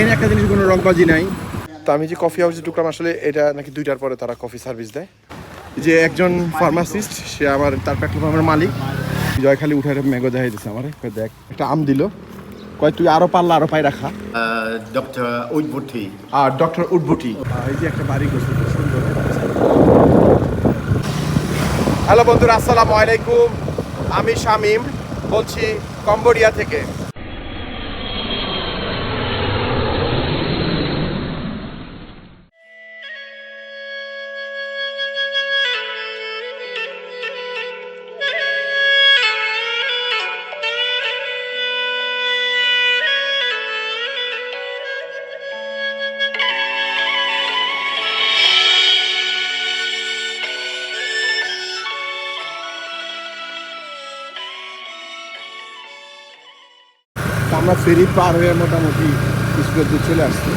এর একটা জিনিস কোনো রংবাজি নাই। তো আমি যে কফি হাউসে ঢুকলাম আসলে এটা নাকি দুইটার পরে তারা কফি সার্ভিস দেয়। যে একজন ফার্মাসিস্ট সে আমার তার পেট্রোল পাম্পের মালিক। জয় খালি উঠে ম্যাগো দেখাই দিচ্ছে আমার দেখ একটা আম দিল। কয় তুই আরও পারলা আরও পাই রাখা। Dr. Udbuti. আর ডক্টর উডবুটি এই যে একটা বাড়ি করছে সুন্দর। হ্যালো বন্ধুরা আসসালামু আলাইকুম। আমি শামিম বলছি কম্বোডিয়া থেকে। আমরা ফেরি পার হয়ে মোটামুটি স্কুলের দূর চলে আসছি।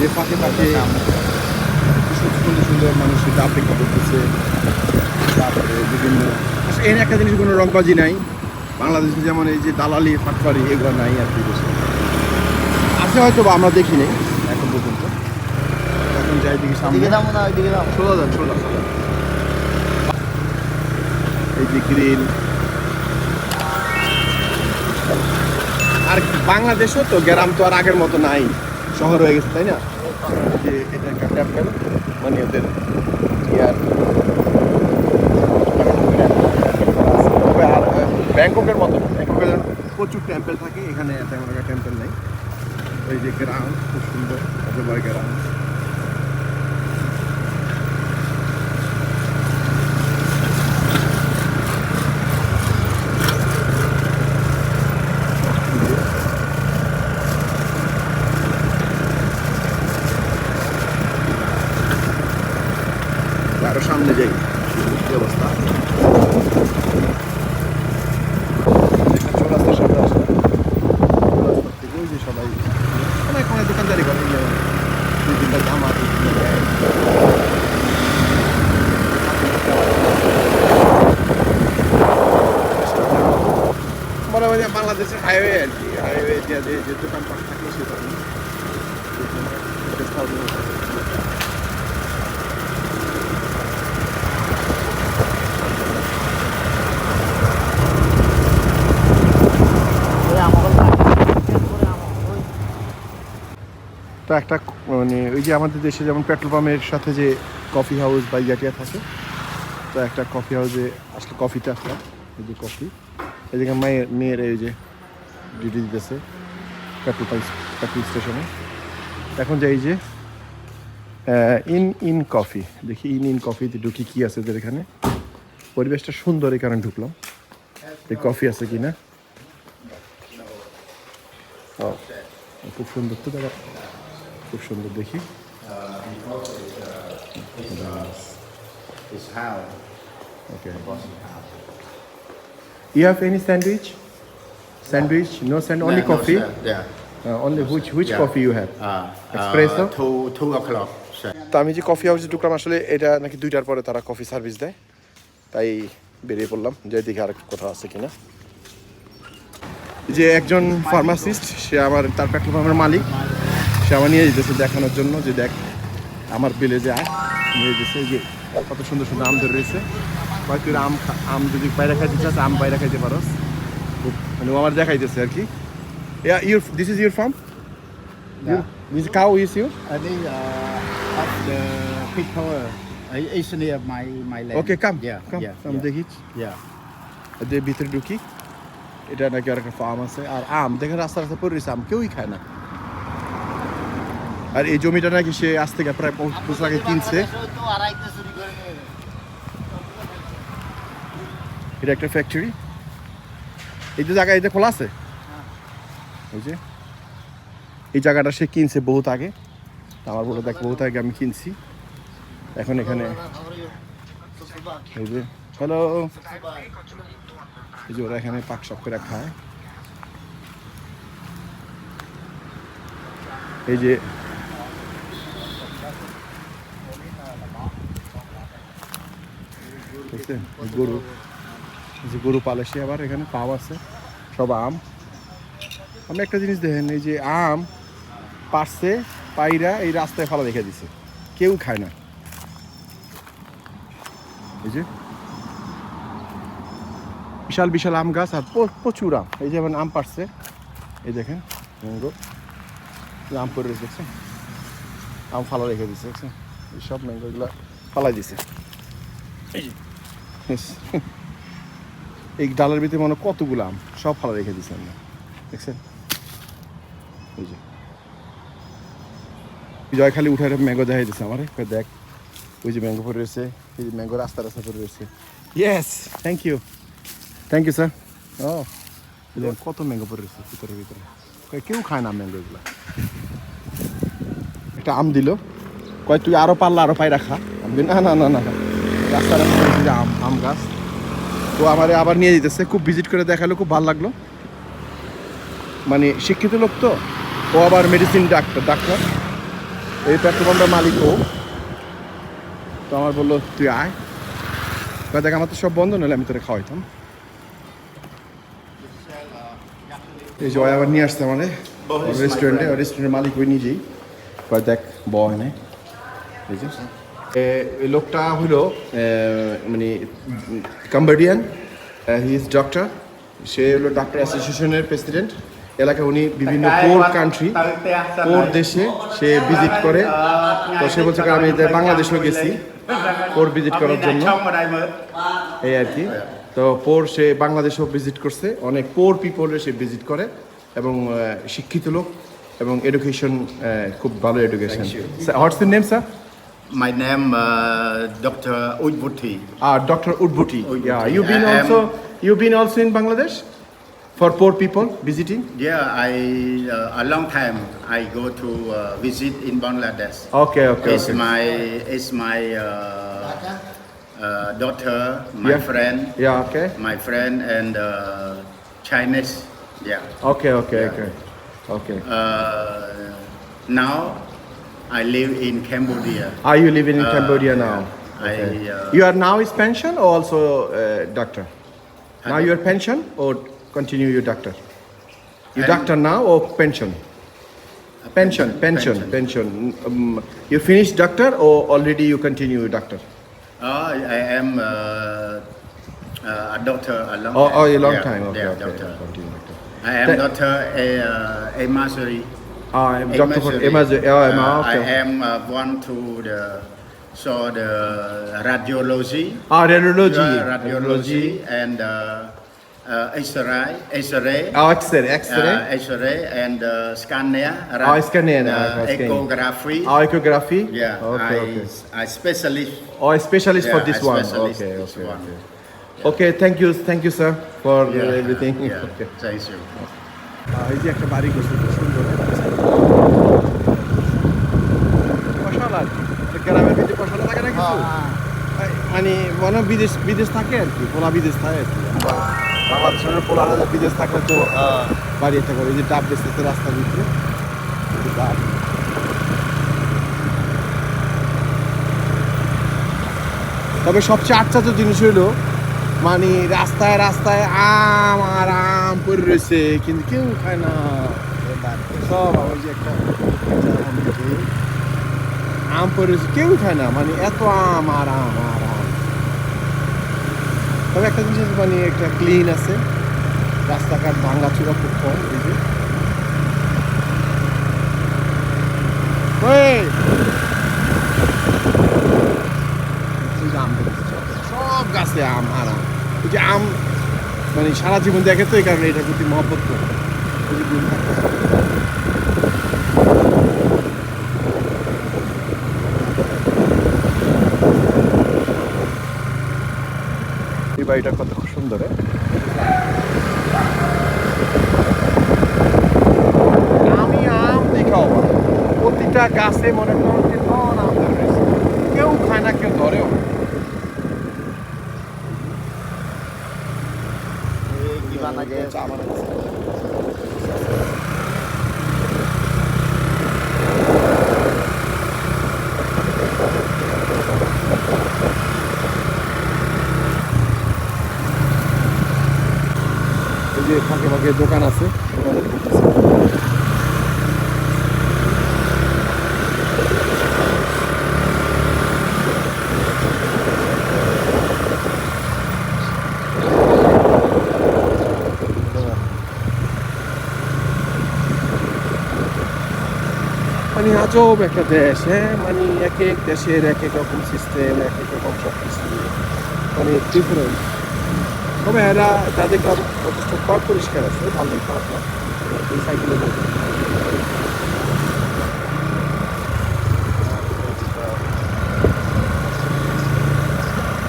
এই ফাঁকে ফাঁকে সুন্দর সুন্দর মানুষ সেটা অপেক্ষা করতেছে। তারপরে বিভিন্ন এর একটা জিনিস কোনো রংবাজি নাই। বাংলাদেশে যেমন এই যে দালালি ফাটফারি এগুলো নাই আর কি দেশে আছে হয়তো বা আমরা দেখি নাই এখন পর্যন্ত। এখন যাই দিকে সামনে। ষোলো যান ষোলো ষোলো এই যে গ্রিল আর বাংলাদেশও তো গ্রাম তো আর আগের মতো নাই। শহর হয়ে গেছে, তাই না? যে মানে ওদের আর ব্যাংককের মতো ব্যাংককের প্রচুর টেম্পেল থাকে, এখানে একটা টেম্পল নেই। ওই যে গ্রাম খুব সুন্দর গ্রাম আরও সামনে যাই কি অবস্থা একটা চৌরাস্তার সামনে আসলাম চৌরাস্তার থেকে ওই যে সবাই অনেক অনেক দোকানদারি করে এই যে দুই তিনটা জামা দুই তিনটা প্যান্ট মনে বাংলাদেশের হাইওয়ে আর কি। হাইওয়ে দিয়ে যে যে থাকে সেটা তো একটা মানে ওই যে আমাদের দেশে যেমন পেট্রোল পাম্পের সাথে যে কফি হাউস বা ইয়াটিয়া থাকে, তো একটা কফি হাউসে আসলে কফিতে আসলাম এই যে কফি এদিকে মায়ের মেয়ের এই যে ডিউটি দিতেছে পেট্রোল পাম্প পেট্রোল স্টেশনে এখন যাই যে ইন ইন কফি দেখি ইন ইন কফিতে ঢুকি কী আছে ওদের এখানে। পরিবেশটা সুন্দর এই কারণে ঢুকলাম। এই কফি আছে কি না খুব সুন্দর তো দাদা খুব সুন্দর, দেখি। ওকে You have any sandwich? Sandwich? No sand, only Yeah, no, coffee? sir. Yeah. Uh, only which which Yeah. coffee you have? Uh, Espresso? Uh, two, two o'clock. Sir. তো আমি যে কফি হাউসে ঢুকলাম আসলে এটা নাকি দুইটার পরে তারা কফি সার্ভিস দেয় তাই বেরিয়ে পড়লাম যে দিকে আর কোথাও আছে কিনা যে একজন ফার্মাসিস্ট সে আমার তার পেট্রোল পাম্পের মালিক সে আমার নিয়ে যেতেছে দেখানোর জন্য যে দেখ আমার বিলে যে আয় নিয়ে যেতেছে যে কত সুন্দর সুন্দর আম ধরে রয়েছে তুই আম খা- আম যদি বাইরে খাইতে চাস আম বাইরে খাইতে পারস খুব মানে ও আমার দেখাইতেছে আর কি your this is your farm. This cow is you I think uh, up the peak power. Uh, near my my land. Okay come Yeah. Come yeah. Come yeah. দেখি Yeah. যে ভিতরে ঢুকি এটা নাকি আর একটা ফার্ম আছে আর আম দেখেন রাস্তা রাস্তা পড়ে রয়েছে আম কেউই খায় না আর এই জমিটা নাকি সে আজ থেকে প্রায় পঁচিশ বছর আগে কিনছে এটা একটা ফ্যাক্টরি এই যে জায়গা এটা খোলা আছে? এই যে। এই জায়গাটা সে কিনছে বহুত আগে। আমার বলে দেখ, বহুত আগে আমি কিনছি। এখন এখানে এই যে হ্যালো এই যে ওরা এখানে পাক শপ করে খায়। এই যে গরু। যে গরু পালে আবার এখানে পাও আছে, সব আম। আপনি একটা জিনিস দেখেন, এই যে আম পারছে, পাইরা এই রাস্তায় ফেলা রেখে দিছে। কেউ খায় না। এই যে বিশাল বিশাল আম গাছ আর প্রচুর আম। এই যেমন আম পারছে। এই দেখেন ম্যাঙ্গো আম করে রেখেছে, আম ফালা রেখে দিছে, দেখছেন? এই সব ম্যাঙ্গোগুলো ফালাই দিছে। এই যে। এই ডালের ভিতরে মনে কতগুলো আম? সব ফালা রেখে দিছে আমরা দেখছেন? এই যে। জয় খালি উঠে ম্যাঙ্গো দেখাই দিছে আমার। দেখ, ওই যে ম্যাঙ্গো পরে রয়েছে, এই যে ম্যাঙ্গো রাস্তা রাস্তা পরে রয়েছে। Yes thank you thank you sir ও কত ম্যাঙ্গো পরে রয়েছে ভিতরে ভিতরে। কেউ খায় না ম্যাঙ্গো এগুলো? একটা আম দিল। কয়, তুই আরও পারলা আরও পাই রাখা আমি না না না না। রাস্তা আম আম গাছ। তো আমারে আবার নিয়ে যেতেছে খুব ভিজিট করে দেখাল খুব ভালো লাগল। মানে শিক্ষিত লোক তো ও আবার মেডিসিন ডাক্তার ডাক্তার এই পেট্রোল পাম্পের মালিক ও। তো আমার বলল তুই আয়। দেখ আমার তো সব বন্ধ নাহলে আমি তোরে খাওয়াইতাম। এই যে ওই আবার নিয়ে আসতে আমাদের রেস্টুরেন্টে রেস্টুরেন্টের মালিক ওই নিজেই। দেখ বয় নে এই যে। এ, লোকটা হলো মানে কাম্বোডিয়ান হি ইজ ডক্টর সে হলো ডাক্তার অ্যাসোসিয়েশনের প্রেসিডেন্ট এলাকায় উনি বিভিন্ন পোর কান্ট্রি পোর। দেশে সে ভিজিট করে। তো সে বলছে আমি বাংলাদেশেও গেছি। পোর ভিজিট করার জন্য। এই আর কি। তো পোর সে বাংলাদেশেও ভিজিট করছে। অনেক পোর পিপলের সে ভিজিট করে এবং শিক্ষিত লোক এবং এডুকেশন খুব ভালো education what's name sir My name uh, Dr. Udbuti. Ah, Dr. Udbuti. Oh Yeah, you've been I also you've been also in Bangladesh for poor people visiting. Yeah, I uh, a long time I go to uh, visit in Bangladesh. Okay, okay. It's okay. my it's my uh, uh, daughter, my yeah. friend. Yeah, okay. My friend and uh, Chinese. Yeah. Okay, okay, yeah. okay, okay. Uh, now I live in Cambodia. are you living in Uh, Cambodia now? I, okay. uh, you are now is pension or also uh, doctor? Now you are pension or continue your doctor? You I'm- doctor now or pension? Pension pension. pension um, you finished doctor or already you continue your doctor? Oh, I am uh, uh, a doctor a long oh, time. oh a long Yeah, time. Okay yeah, okay doctor. continue doctor. I am That- doctor a uh, a Masuri. ah doctor for Amazon oh, Uh, okay I am uh, one to the so the radiology, ah radiology Yeah, radiology and uh, uh, X-ray, X-ray, oh x-ray x-ray uh, X-ray and uh, scanner, Oh, scanner, uh, okay, scanning. echography. oh echography Yeah, okay I, okay I specialist. oh a specialist for Yeah, this I one specialist okay this okay one. okay okay thank you thank you sir for Yeah, everything Yeah, okay thank you. আহ, এই যে একটা বাড়ি করছে মানে মনে বিদেশ বিদেশ থাকে আর কি পোলা বিদেশ থাকে আর কি। বাংলাদেশের পোলা বিদেশ থাকলে তো। বাড়ি একটা করে যে ডাব এই যে ডাব। তবে সবচেয়ে আচ্ছা জিনিস হইল মানে রাস্তায় রাস্তায় আম আর আম পড়ে রয়েছে কিন্তু কেউ খায় না। সব আমার যে একটা আম দেখি, আম পড়ে রয়েছে কেউ খায় না মানে এত আম আর আম আর আম তবে একটা জিনিস মানে একটা ক্লিন আছে। রাস্তাঘাট ভাঙ্গা চূড়া খুব কম ওই! ধরেছে সব। গাছে আম আর আম। এই যে আম মানে সারা জীবন দেখে তো এই কারণে এটার প্রতি মহব্বত করে। এই যে বাড়িটা কত সুন্দর হ্যাঁ? আমি আম দেখাও প্রতিটা গাছে মনে করুন যে টন আম রয়েছে। কেউ খায় না কেউ ধরেও। চা বানাচ্ছে। যে ফাঁকে ফাঁকে দোকান আছে। মানে আজব একটা দেশ হ্যাঁ? মানে এক এক দেশের এক এক রকম সিস্টেম এক এক রকম সব কিছু মানে ডিফারেন্ট তবে এরা তাদের কাজ যথেষ্ট পর পরিষ্কার আছে ভালোই খারাপ এই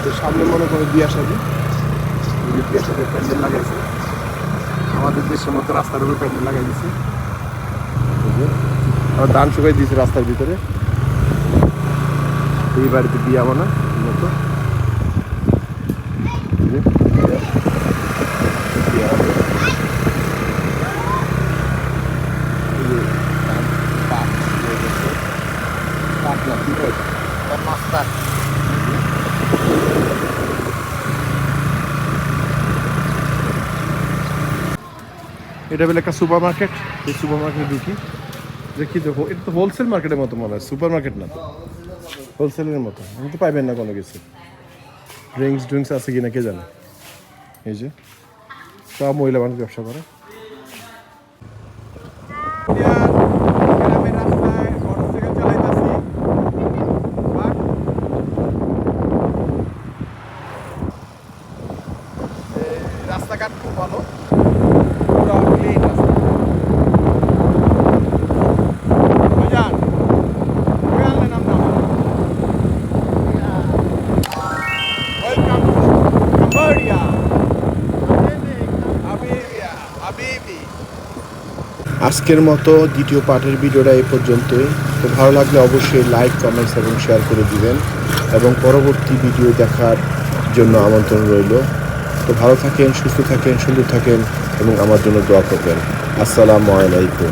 তো সামনে মনে করে বিয়া সাজি। বিয়া সাজি প্যান্ডেল লাগাইছে। আমাদের দেশের মতো রাস্তার উপর প্যান্ডেল লাগাই দিছে। আর ধান শুকাই দিয়েছে রাস্তার ভিতরে। এই বাড়িতে বিয়া বানা মতো এই যে, বিয়া হবে। এই যে, ধান, পাট হয়ে গেছে। পাট না, কি হয়েছে? এটা বলে একটা সুপার মার্কেট এই সুপার মার্কেটে ঢুকি। দেখি তো, এটা তো হোলসেল মার্কেটের মতো মনে হয় সুপার মার্কেট না তো। হোলসেলের মতো, আপনি তো পাইবেন না কোনো কিছু। ড্রিঙ্কস ড্রিঙ্কস আছে কিনা কে জানে? এই যে। সব মহিলা মানুষ ব্যবসা করে রাস্তাঘাট খুব ভালো পুরো ক্লিন রাস্তা ভাইজান কই আনলেন আপনারা ওয়েলকাম টু কাম্বোডিয়া হাবিবিয়া হাবিবি আজকের মতো দ্বিতীয় পার্টের ভিডিওটা এ পর্যন্তই। তো ভালো লাগলে অবশ্যই লাইক কমেন্টস এবং শেয়ার করে দিবেন এবং পরবর্তী ভিডিও দেখার জন্য আমন্ত্রণ রইল। তো ভালো থাকেন, সুস্থ থাকেন, সুন্দর থাকেন এবং আমার জন্য দোয়া করবেন। আসসালামু আলাইকুম।